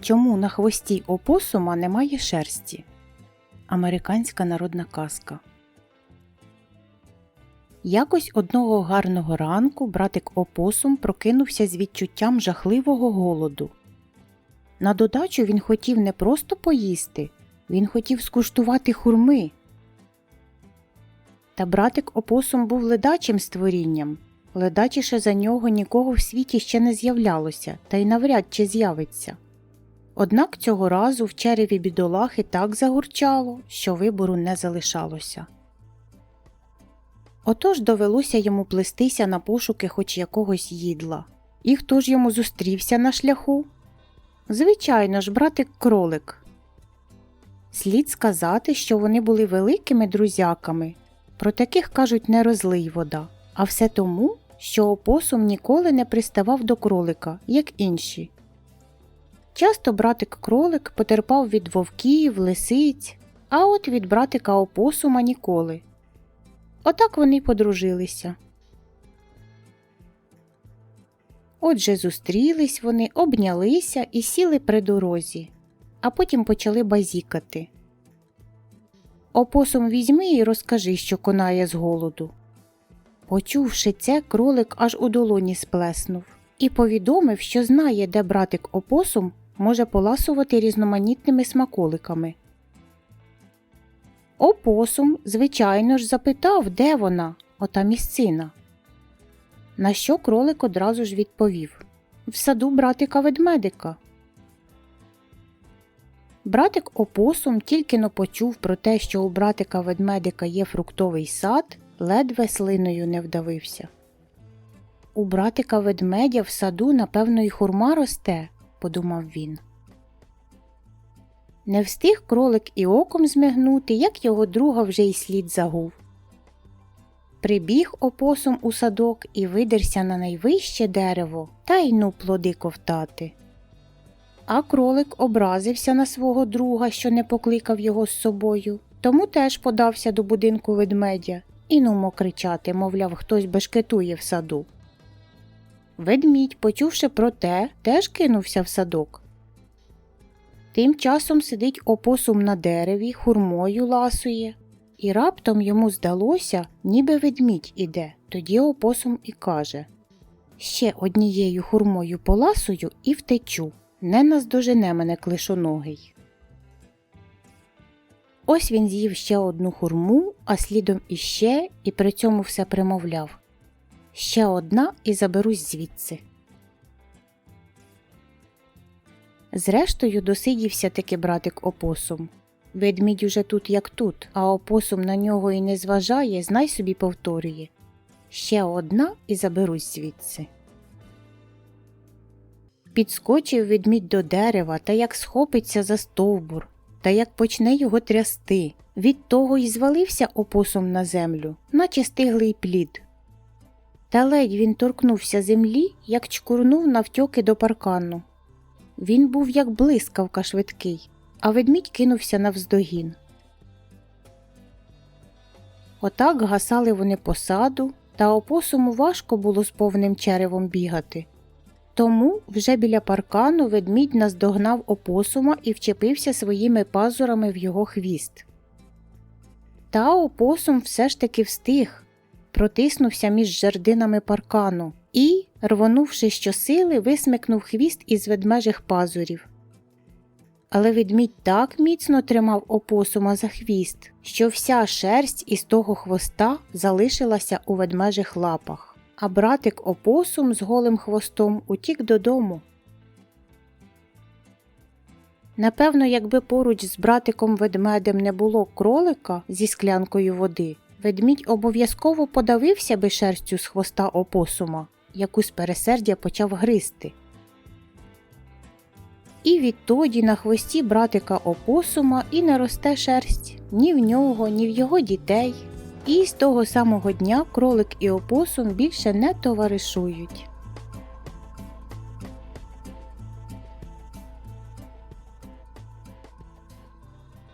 Чому на хвості опосума немає шерсті? Американська народна казка. Якось одного гарного ранку братик опосум прокинувся з відчуттям жахливого голоду. На додачу він хотів не просто поїсти, він хотів скуштувати хурми. Та братик опосум був ледачим створінням. Ледачіше за нього нікого в світі ще не з'являлося, та й навряд чи з'явиться. Однак цього разу в череві бідолахи так загурчало, що вибору не залишалося. Отож довелося йому плестися на пошуки хоч якогось їдла. І хто ж йому зустрівся на шляху? Звичайно ж, братик кролик. Слід сказати, що вони були великими друзяками. Про таких кажуть не розлий вода, а все тому, що опосум ніколи не приставав до кролика, як інші. Часто братик кролик потерпав від вовків, лисиць, а от від братика опосума ніколи. Отак вони подружилися. Отже, зустрілись вони, обнялися і сіли при дорозі, а потім почали базікати. Опосум візьми і розкажи, що конає з голоду. Почувши це, кролик аж у долоні сплеснув і повідомив, що знає, де братик опосум може поласувати різноманітними смаколиками. Опосум, звичайно ж, запитав, де вона, ота місцина. На що кролик одразу ж відповів В саду братика ведмедика. Братик опосум тільки но почув про те, що у братика ведмедика є фруктовий сад, ледве слиною не вдавився. У братика ведмедя в саду, напевно, і хурма росте, подумав він. Не встиг кролик і оком змигнути, як його друга вже й слід загув. Прибіг опосум у садок і видерся на найвище дерево та й ну плоди ковтати. А кролик образився на свого друга, що не покликав його з собою, тому теж подався до будинку ведмедя і нумо кричати, мовляв, хтось бешкетує в саду. Ведмідь, почувши про те, теж кинувся в садок. Тим часом сидить опосум на дереві, хурмою ласує, і раптом йому здалося, ніби ведмідь іде. Тоді опосум і каже Ще однією хурмою поласую і втечу. Не наздожене мене клишоногий. Ось він з'їв ще одну хурму, а слідом іще, і при цьому все примовляв Ще одна і заберусь звідси. Зрештою, досидівся таки братик опосум. Ведмідь уже тут, як тут, а опосум на нього і не зважає, знай собі повторює Ще одна і заберусь звідси. Підскочив ведмідь до дерева та як схопиться за стовбур, та як почне його трясти. Від того й звалився опосум на землю, наче стиглий плід. Та ледь він торкнувся землі, як чкурнув навтьоки до паркану. Він був як блискавка швидкий, а ведмідь кинувся навздогін. Отак гасали вони по саду, та опосуму важко було з повним черевом бігати. Тому вже біля паркану ведмідь наздогнав опосума і вчепився своїми пазурами в його хвіст. Та опосум все ж таки встиг, протиснувся між жердинами паркану і, рвонувши щосили, висмикнув хвіст із ведмежих пазурів. Але ведмідь так міцно тримав опосума за хвіст, що вся шерсть із того хвоста залишилася у ведмежих лапах, а братик опосум з голим хвостом утік додому. Напевно, якби поруч з братиком ведмедем не було кролика зі склянкою води, ведмідь обов'язково подавився би шерстю з хвоста опосума, яку з пересердя почав гризти. І відтоді на хвості братика опосума і не росте шерсть ні в нього, ні в його дітей. І з того самого дня кролик і опосум більше не товаришують.